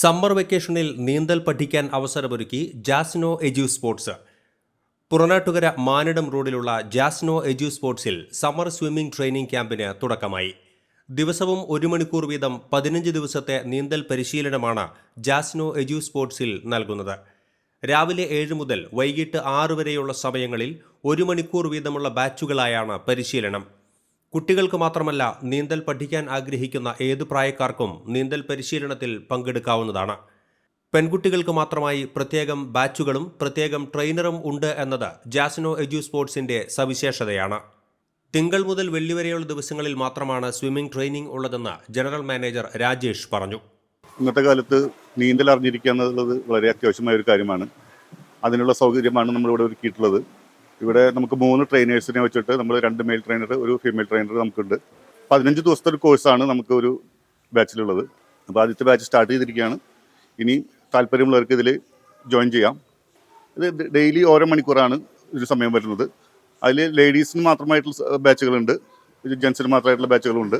Summer വെക്കേഷനിൽ നീന്തൽ പഠിക്കാൻ അവസരമൊരുക്കി ജാസ്നോ എജു സ്പോർട്സ്. പുറനാട്ടുകര മാനിടം റോഡിലുള്ള ജാസ്നോ എജു സ്പോർട്സിൽ സമ്മർ സ്വിമ്മിംഗ് ട്രെയിനിംഗ് ക്യാമ്പിന് തുടക്കമായി. ദിവസവും ഒരു മണിക്കൂർ വീതം പതിനഞ്ച് ദിവസത്തെ നീന്തൽ പരിശീലനമാണ് ജാസ്നോ എജു സ്പോർട്സിൽ നൽകുന്നത്. രാവിലെ ഏഴ് മുതൽ വൈകിട്ട് ആറ് വരെയുള്ള സമയങ്ങളിൽ ഒരു മണിക്കൂർ വീതമുള്ള ബാച്ചുകളായാണ് പരിശീലനം. കുട്ടികൾക്ക് മാത്രമല്ല നീന്തൽ പഠിക്കാൻ ആഗ്രഹിക്കുന്ന ഏതു പ്രായക്കാർക്കും നീന്തൽ പരിശീലനത്തിൽ പങ്കെടുക്കാവുന്നതാണ്. പെൺകുട്ടികൾക്ക് മാത്രമായി പ്രത്യേകം ബാച്ചുകളും പ്രത്യേകം ട്രെയിനറും ഉണ്ട് എന്നത് ജാസ്നോ എജു സ്പോർട്സിന്റെ സവിശേഷതയാണ്. തിങ്കൾ മുതൽ വെള്ളി വരെയുള്ള ദിവസങ്ങളിൽ മാത്രമാണ് സ്വിമ്മിംഗ് ട്രെയിനിങ് ഉള്ളതെന്ന് ജനറൽ മാനേജർ രാജേഷ് പറഞ്ഞു. ഇന്നത്തെ കാലത്ത് നീന്തൽ അറിഞ്ഞിരിക്കുക എന്നുള്ളത് വളരെ അത്യാവശ്യമായ ഒരു കാര്യമാണ്. അതിനുള്ള സൗകര്യമാണ് നമ്മളിവിടെ ഒരുക്കിയിട്ടുള്ളത്. ഇവിടെ നമുക്ക് മൂന്ന് ട്രെയിനേഴ്സിനെ വെച്ചിട്ട് നമ്മൾ രണ്ട് മെയിൽ ട്രെയിനർ ഒരു ഫീമെയിൽ ട്രെയിനർ നമുക്കുണ്ട്. പതിനഞ്ച് ദിവസത്തെ ഒരു കോഴ്സാണ് നമുക്ക് ഒരു ബാച്ചിലുള്ളത് അപ്പോൾ ആദ്യത്തെ ബാച്ച് സ്റ്റാർട്ട് ചെയ്തിരിക്കുകയാണ്. ഇനി താല്പര്യമുള്ളവർക്ക് ഇതിൽ ജോയിൻ ചെയ്യാം. ഇത് ഡെയിലി ഓരോ മണിക്കൂറാണ് ഒരു സമയം വരുന്നത്. അതിൽ ലേഡീസിന് മാത്രമായിട്ടുള്ള ബാച്ചുകളുണ്ട് ജെൻസിന് മാത്രമായിട്ടുള്ള ബാച്ചുകളുണ്ട്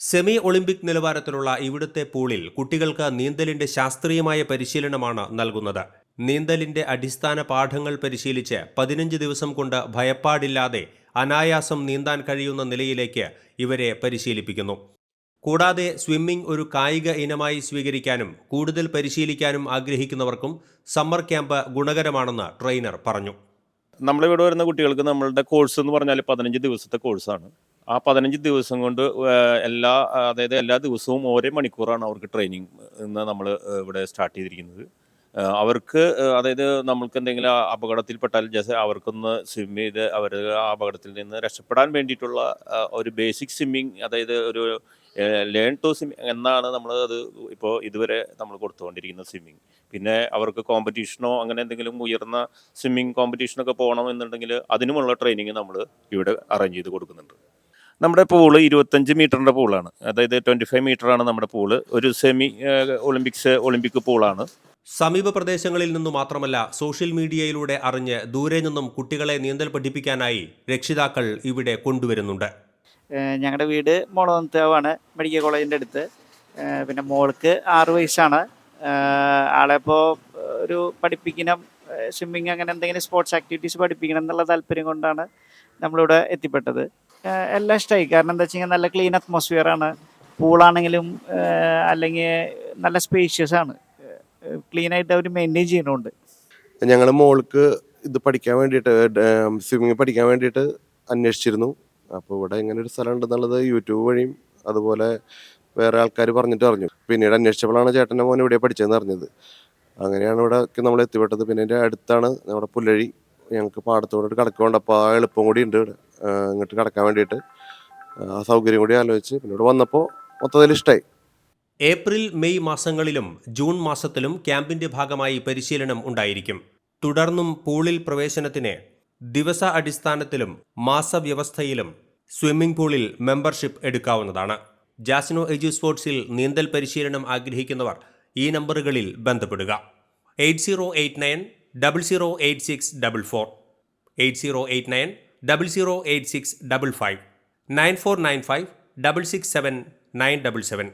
സെമി ഒളിമ്പിക് നിലവാരത്തിലുള്ള ഇവിടുത്തെ പൂളിൽ കുട്ടികൾക്ക് നീന്തലിന്റെ ശാസ്ത്രീയമായ പരിശീലനമാണ് നൽകുന്നത്. നീന്തലിന്റെ അടിസ്ഥാന പാഠങ്ങൾ പരിശീലിച്ച് പതിനഞ്ച് ദിവസം കൊണ്ട് ഭയപ്പാടില്ലാതെ അനായാസം നീന്താൻ കഴിയുന്ന നിലയിലേക്ക് ഇവരെ പരിശീലിപ്പിക്കുന്നു. കൂടാതെ സ്വിമ്മിംഗ് ഒരു കായിക ഇനമായി സ്വീകരിക്കാനും കൂടുതൽ പരിശീലിക്കാനും ആഗ്രഹിക്കുന്നവർക്കും സമ്മർ ക്യാമ്പ് ഗുണകരമാണെന്ന് ട്രെയിനർ പറഞ്ഞു. നമ്മളിവിടെ വരുന്ന കുട്ടികൾക്ക് നമ്മളുടെ കോഴ്സ് എന്ന് പറഞ്ഞാൽ പതിനഞ്ച് ദിവസത്തെ കോഴ്സാണ്. ആ പതിനഞ്ച് ദിവസം കൊണ്ട് എല്ലാ അതായത് എല്ലാ ദിവസവും ഓരോ മണിക്കൂറാണ് അവർക്ക് ട്രെയിനിങ് നമ്മൾ ഇവിടെ സ്റ്റാർട്ട് ചെയ്തിരിക്കുന്നത്. അവർക്ക് അതായത് നമ്മൾക്ക് എന്തെങ്കിലും അപകടത്തിൽപ്പെട്ടാൽ ജസ് അവർക്കൊന്ന് സ്വിം ചെയ്ത് അവർ ആ അപകടത്തിൽ നിന്ന് രക്ഷപ്പെടാൻ വേണ്ടിയിട്ടുള്ള ഒരു ബേസിക് സ്വിമ്മിങ് അതായത് ഒരു ലേൺ ടു സ്വിം എന്നാണ് നമ്മൾ അത് ഇപ്പോൾ ഇതുവരെ നമ്മൾ കൊടുത്തുകൊണ്ടിരിക്കുന്ന സ്വിമ്മിങ് പിന്നെ അവർക്ക് കോമ്പറ്റീഷനോ അങ്ങനെ എന്തെങ്കിലും ഉയർന്ന സ്വിമ്മിങ് കോമ്പറ്റീഷനൊക്കെ പോകണം എന്നുണ്ടെങ്കിൽ അതിനുമുള്ള ട്രെയിനിങ് നമ്മൾ ഇവിടെ അറേഞ്ച് ചെയ്ത് കൊടുക്കുന്നുണ്ട്. നമ്മുടെ പൂൾ ഇരുപത്തഞ്ച് മീറ്ററിന്റെ പൂളാണ് അതായത് ട്വന്റി ഫൈവ് മീറ്ററാണ് നമ്മുടെ പൂൾ ഒരു സെമി ഒളിമ്പിക്സ് ഒളിമ്പിക് പൂളാണ് സമീപ പ്രദേശങ്ങളിൽ നിന്നു മാത്രമല്ല സോഷ്യൽ മീഡിയയിലൂടെ അറിഞ്ഞ് ദൂരെ നിന്നും കുട്ടികളെ നീന്തൽ പഠിപ്പിക്കാനായി രക്ഷിതാക്കൾ ഇവിടെ കൊണ്ടുവരുന്നുണ്ട്. ഞങ്ങളുടെ വീട് മോളാണ് മെഡിക്കൽ കോളേജിന്റെ അടുത്ത്. പിന്നെ മോൾക്ക് ആറു വയസ്സാണ്. ആളെ ഇപ്പോൾ ഒരു പഠിപ്പിക്കണം സ്വിമ്മിങ് അങ്ങനെ എന്തെങ്കിലും സ്പോർട്സ് ആക്ടിവിറ്റീസ് പഠിപ്പിക്കണം എന്നുള്ള താല്പര്യം കൊണ്ടാണ് നമ്മളിവിടെ എത്തിപ്പെട്ടത്. എല്ലാം ഇഷ്ടമായി കാരണം എന്താ വെച്ച് കഴിഞ്ഞാൽ നല്ല ക്ലീൻ അറ്റ്മോസ്ഫിയർ ആണ് പൂളാണെങ്കിലും അല്ലെങ്കിൽ നല്ല സ്പേഷ്യസ് ആണ് ക്ലീൻ ആയിട്ട് അവർ മെയിന്റെയിൻ ചെയ്യുന്നുണ്ട്. ഞങ്ങൾ മോൾക്ക് ഇത് പഠിക്കാൻ വേണ്ടിയിട്ട് സ്വിമ്മിങ് പഠിക്കാൻ വേണ്ടിയിട്ട് അന്വേഷിച്ചിരുന്നു. അപ്പോൾ ഇവിടെ ഇങ്ങനെ ഒരു സ്ഥലം ഉണ്ടെന്നുള്ളത് യൂട്യൂബ് വഴിയും അതുപോലെ വേറെ ആൾക്കാർ പറഞ്ഞിട്ട് അറിഞ്ഞു. പിന്നീട് അന്വേഷിച്ചപ്പോഴാണ് ചേട്ടന്റെ മോൻ ഇവിടെ പഠിച്ചതെന്ന് അറിഞ്ഞത്. അങ്ങനെയാണ് ഇവിടെ നമ്മൾ എത്തിപ്പെട്ടത്. പിന്നെ എന്റെ അടുത്താണ് നമ്മുടെ പുല്ലഴി. ഞങ്ങൾക്ക് പാടത്തോട് കിടക്കുകൊണ്ട് അപ്പോൾ ആ എളുപ്പം കൂടി ഉണ്ട് ഇങ്ങോട്ട് കിടക്കാൻ വേണ്ടിയിട്ട്. ആ സൗകര്യം കൂടി ആലോചിച്ച് പിന്നെ ഇവിടെ വന്നപ്പോൾ മൊത്തത്തിൽ ഇഷ്ടമായി ഏപ്രിൽ മെയ് മാസങ്ങളിലും ജൂൺ മാസത്തിലും ക്യാമ്പിന്റെ ഭാഗമായി പരിശീലനം ഉണ്ടായിരിക്കും. തുടർന്നും പൂളിൽ പ്രവേശനത്തിന് ദിവസ അടിസ്ഥാനത്തിലും മാസവ്യവസ്ഥയിലും സ്വിമ്മിംഗ് പൂളിൽ മെമ്പർഷിപ്പ് എടുക്കാവുന്നതാണ്. ജാസിനോ എജു സ്പോർട്സിൽ നീന്തൽ പരിശീലനം ആഗ്രഹിക്കുന്നവർ ഈ നമ്പറുകളിൽ ബന്ധപ്പെടുക. Eight zero eight nine double zero eight six double four eight zero eight nine double zero eight six double five nine four nine five double six seven nine double seven